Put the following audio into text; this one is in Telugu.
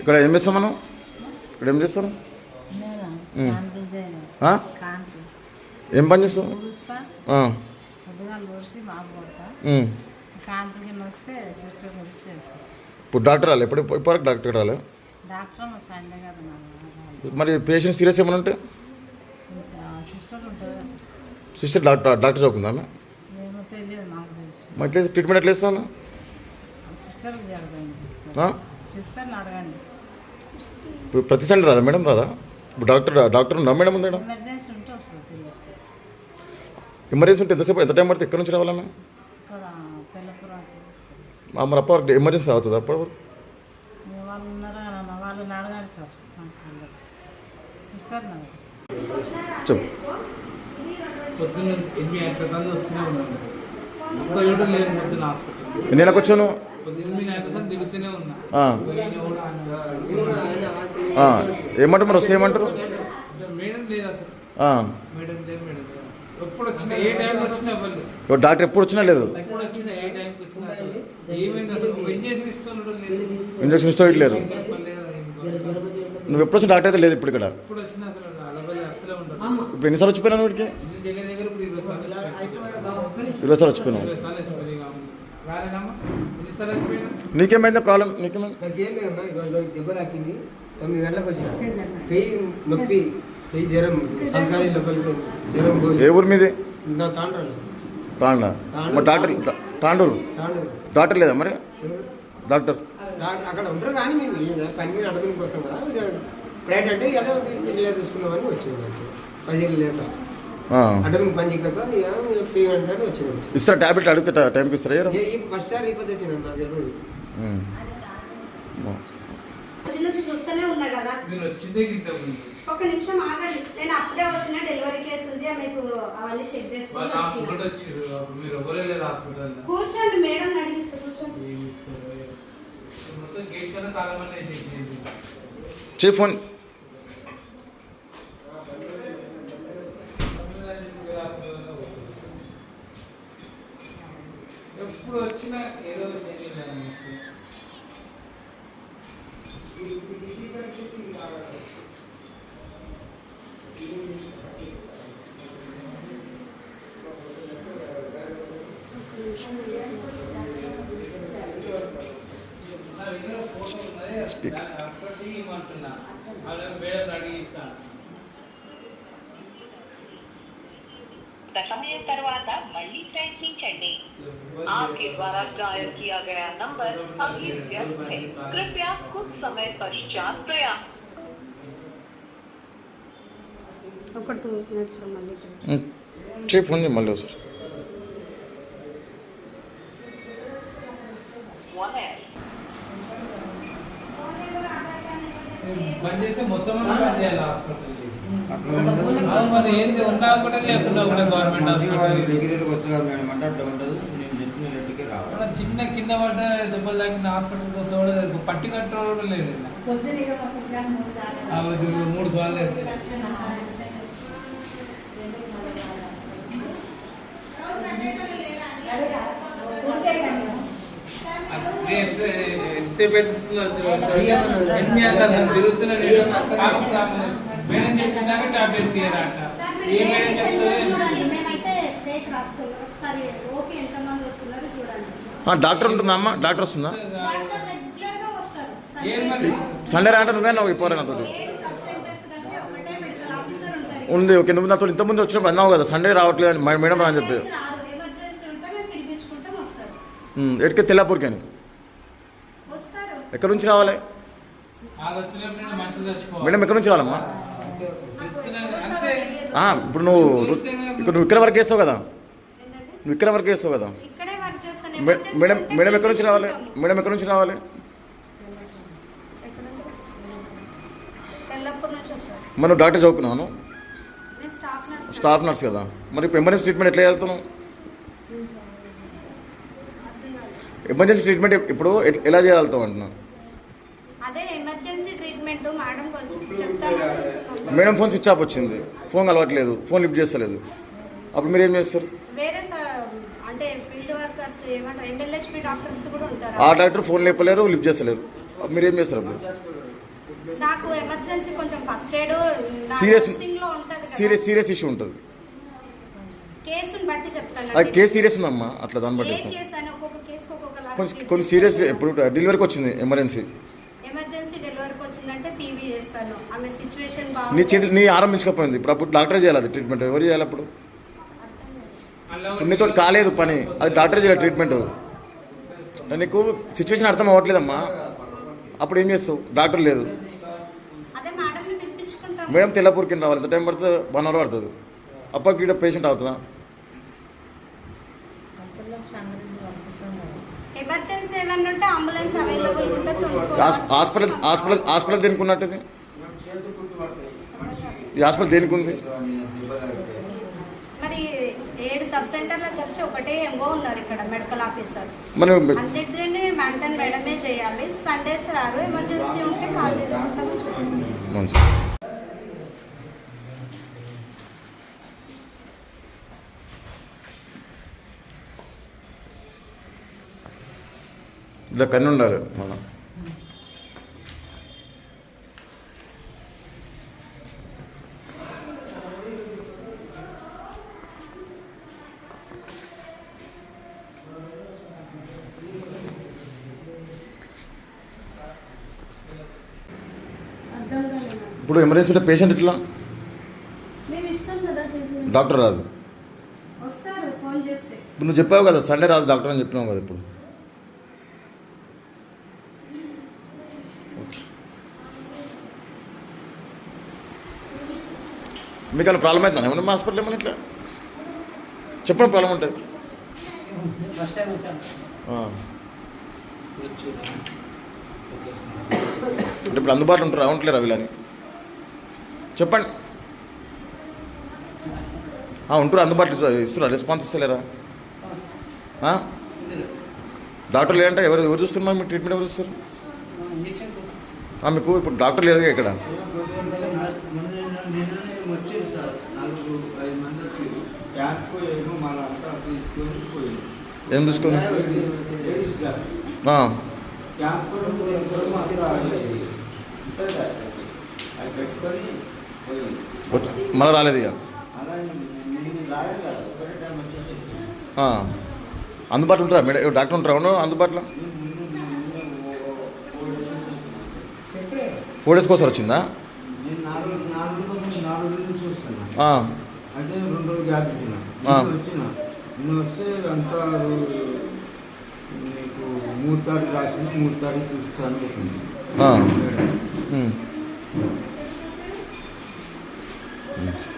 ఇక్కడ ఏం చేస్తాం మనం? ఇక్కడ ఏం చేస్తాం? ఏం పని చేస్తాం? ఇప్పుడు డాక్టర్ రాలే? ఎప్పుడు ఇప్పటివరకు డాక్టర్ రాలే? మరి పేషెంట్ సీరియస్ ఏమైనా ఉంటే? సిస్టర్ డాక్టర్ డాక్టర్ చదువుకుందా మరి ఎట్లా ట్రీట్మెంట్ ఎట్లా ఇస్తాను ప్రతి సండే రాదా మేడం రాదా? ఇప్పుడు డాక్టర్ డాక్టర్ ఉందా మేడం ఉందా ఎమర్జెన్సీ ఉంటే వస్తుంది తెలుస్తుంది. ఎమర్జెన్సీ ఉంటే ఎంతసేపు ఎంత టైం పడితే ఎక్కడి నుంచి రావాలన్నా? మరి అప్ప వరకు ఎమర్జెన్సీ అవుతుంది అప్పటి వరకు? వాళ్ళు ఉన్నారా? అన్న వాళ్ళని అడగాలి సార్. సిస్టర్ నాకు చెప్పు ఎన్ని నెలకు వచ్చాను. ఏమంటారు మరి వస్తే ఏమంటారు? డాక్టర్ ఎప్పుడు వచ్చినా లేదు? ఇంజక్షన్ ఇష్టం లేదు. నువ్వు ఎప్పుడు వచ్చిన డాక్టర్ అయితే లేదు ఇప్పుడు ఇక్కడ. ఇప్పుడు ఎన్నిసార్లు వచ్చిపోయినావు వీడికి ఇరవై సార్లు వచ్చిపోయినా. వచ్చిపోయినావు. వచ్చిపోయినా నీకేమైందా ప్రాబ్లం? నీకేమైంది? దెబ్బ తాకింది. తొమ్మిది గంటలకు వచ్చిన. పెయి నొప్పి పెయి జ్వరం సంసారి లోపలికి జ్వరం ఏ ఊరు మీది? నా తాండ్రాలు. తాండా. మరి డాక్టర్ తాండూరు? డాక్టర్ లేదా మరి? డాక్టర్. అక్కడ ఉంటారు కానీ మేము పని మీద అడగడం కోసం కదా. ప్రైవేట్ అంటే ఎలా చూసుకున్నామని వచ్చింది పైసలు లేక ఆ. అడ్డమికి పని చేయక ఇక పెయి అంటే వచ్చింది ఇస్తారా ట్యాబ్లెట్ అడిగితే టై- టైంకి ఇస్తారా ఇయ్యరా? ఏ- ఈ ఫస్ట్ సారి రిపోర్ట్ వచ్చింది నాకు తెలియదు ఉమ్. వచ్చి నుంచి చూస్తూనే ఉన్నా కదా. ఒక నిమిషం ఆగండి. నేను అప్పుడే వచ్చిన డెలివరీ కేసు ఉంది మీకు అవన్నీ చెక్ చేసుకుని కూర్చోండి మేడం అడిగిస్తే కూర్చోండి. ఫోన్ ఎప్పుడు వచ్చినా ఏదో చేయాలి నా దగ్గర ఫోటో ఉన్నది Speak. దాన్ని అప్పటి ఇవ్వమంటున్నా వాళ్ళు మేడం అడిగిస్తాను కొంత సమయం తర్వాత మళ్ళీ ప్రయత్నించండి आपके द्वारा डायल किया गया नंबर अभी व्यस्त है कृपया कुछ समय पश्चात प्रयास ఒక టూ మినిట్స్ మళ్ళీ ఉమ్. చెయ్యి ఫోన్ చేయి మళ్ళీ వస్తారు బంద్ చేస్తే మొత్తం అన్నా బంద్ చేయాలి హాస్పిటల్ అవును మరి ఏంది ఉన్నా కూడా లేకుండా కూడా గవర్నమెంట్ హాస్పిటల్ రెగ్యులర్గా వస్తుందా మేడం అంటే అట్లా ఉండదు నేను చెప్పిన రేటుకే రావాలి మన చిన్న కింద పడ్డ దెబ్బలు తాకిన హాస్పిటల్కి వస్తే కూడా పట్టి కట్టడం కూడా లేడు ఆ వద్దు, ఇదిగో మూడు సార్లు అయితే ఎంతసేపు తిరుగుతున్నా నేను. మేడం టాబ్లెట్ తీయరాట ఏ మేడం చెప్తుంది డాక్టర్ ఉంటుందా అమ్మ డాక్టర్ వస్తుందా సండే రాంటే నువ్వే నాతో ఆఫీసర్ ఉంటారు ఉంది ఓకే. నువ్వు నాతో ఇంతకుముందు వచ్చినప్పుడు అన్నావు కదా సండే రావట్లేదు మేడం అని చెప్పి. ఎటుకే తెల్లాపూర్కి అని? ఎక్కడి నుంచి రావాలి? మేడం ఎక్కడి నుంచి రావాలమ్మా? ఇప్పుడు నువ్వు ఇప్పుడు నువ్వు ఇక్కడ వరకు వేస్తావు కదా? నువ్వు ఇక్కడ వరకు వేస్తావు కదా? మేడం మేడం ఎక్కడి నుంచి రావాలి. మేడం ఎక్కడి నుంచి రావాలి? వస్తారు మనం డాక్టర్ చదువుకున్నాను నేను స్టాఫ్ నర్స్ కదా. మరి ఇప్పుడు ఎమర్జెన్సీ ట్రీట్మెంట్ ఎట్లా వెళ్తున్నావు ఎమర్జెన్సీ ట్రీట్మెంట్ ఇప్పుడు ఎలా చేయగలుగుతావు అంటున్నాను అదే emergency treatment madam phone switch off వచ్చింది. ఫోన్ కలవట్లేదు. ఫోన్ లిఫ్ట్ చేస్తలేదు. అప్పుడు మీరు ఏం చేస్తారు? వేరే అంటే ఫీల్డ్ వర్కర్స్ ఏమంటారు ఎంఎల్హెచ్పి డాక్టర్స్ కూడా ఉంటారు? ఆ డాక్టర్ ఫోన్ లేపలేరు లిఫ్ట్ చేస్తలేరు. మీరు ఏం చేస్తారు అప్పుడు? నాకు ఎమర్జెన్సీ కొంచెం first aid serious. Serious serious issue ఉంటుంది. కేసుని బట్టి చెప్తాను. అది కేసు సీరియస్ ఉందమ్మా అట్లా దాన్ని బట్టి కొంచెం కొన్ని సీరియస్ ఇప్పుడు డెలివరీకి వచ్చింది ఎమర్జెన్సీ డెలివరీకి వచ్చిందంటే పీవీ చేస్తాను ఆమె సిచ్యువేషన్ నీ చేతి నీ ఆరంభించకపోయింది. ఇప్పుడు అప్పుడు డాక్టర్ చేయాలి అది ట్రీట్మెంట్ ఎవరు చేయాలి అప్పుడు? ఇప్పుడు నీతో కాలేదు పని. అది డాక్టర్ చేయాలి ట్రీట్మెంట్ నీకు సిచ్యువేషన్ అర్థం అవ్వట్లేదమ్మా. అప్పుడు ఏం చేస్తావు? డాక్టర్ లేదు. మేడం తెల్లపూర్కి రావాలి. ఎంత టైం పడుతుంది? వన్ అవర్ పడుతుంది. అప్పటికి ఇక్కడ పేషెంట్ అవుతుందా? కదా హాస్పిటల్ హాస్పిటల్ హాస్పిటల్ దేనికి ఉన్నట్టు ఇది? ఈ హాస్పిటల్ దేనికి ఉంది? మరి ఏడు సబ్ సెంటర్లో కలిసి ఒకటే ఎంఓ ఉన్నారు ఇక్కడ మెడికల్ ఆఫీసర్. మనం అన్నిటిని మెయింటైన్ మేడమే చేయాలి. సండేస్ రారు ఎమర్జెన్సీ ఉంటే కాల్ చేసుకుంటాము ఇలా కన్ను ఉండాలి మనం. ఇప్పుడు ఎమర్జెన్సీ ఉంటే పేషెంట్ ఇట్లా డాక్టర్ రాదు. వస్తారు ఫోన్ చేస్తే. ఇప్పుడు నువ్వు చెప్పావు కదా సండే రాదు డాక్టర్ అని చెప్పినావు కదా ఇప్పుడు. ఓకే. మీకు ఏమైనా ప్రాబ్లం అవుతుందా ఏమన్నా మా హాస్పిటల్ ఏమన్నా ఇట్లా? చెప్పండి ప్రాబ్లం ఉంటుంది ఇప్పుడు అందుబాటులో ఉంటారా ఉండలేరా వీళ్ళని? చెప్పండి. ఉంటారు అందుబాటులో ఇస్తున్నారు రెస్పాన్స్ ఇస్తలేరా? డాక్టర్ లేదంటే ఎవరు ఎవరు చూస్తున్నారు? మీరు ట్రీట్మెంట్ ఎవరు చూస్తారు మీకు ఇప్పుడు డాక్టర్ లేదు ఇక్కడ. ఏం చూసుకొని పెట్టుకొని మళ్ళీ రాలేదు ఇక. అందుబాటులో ఉంటారా? మేడం డాక్టర్ ఉంటారా? అవును అందుబాటులో? ఫోర్ డేస్ కోసం వచ్చిందా? అయితే రెండు రోజులు గ్యాప్ ఇచ్చిన వచ్చిన నేను వస్తే అంతా మూడు తారీఖు రాసిన మూడు తారీఖు చూస్తాను చెప్పింది ఆ. మేడం. ఉమ్.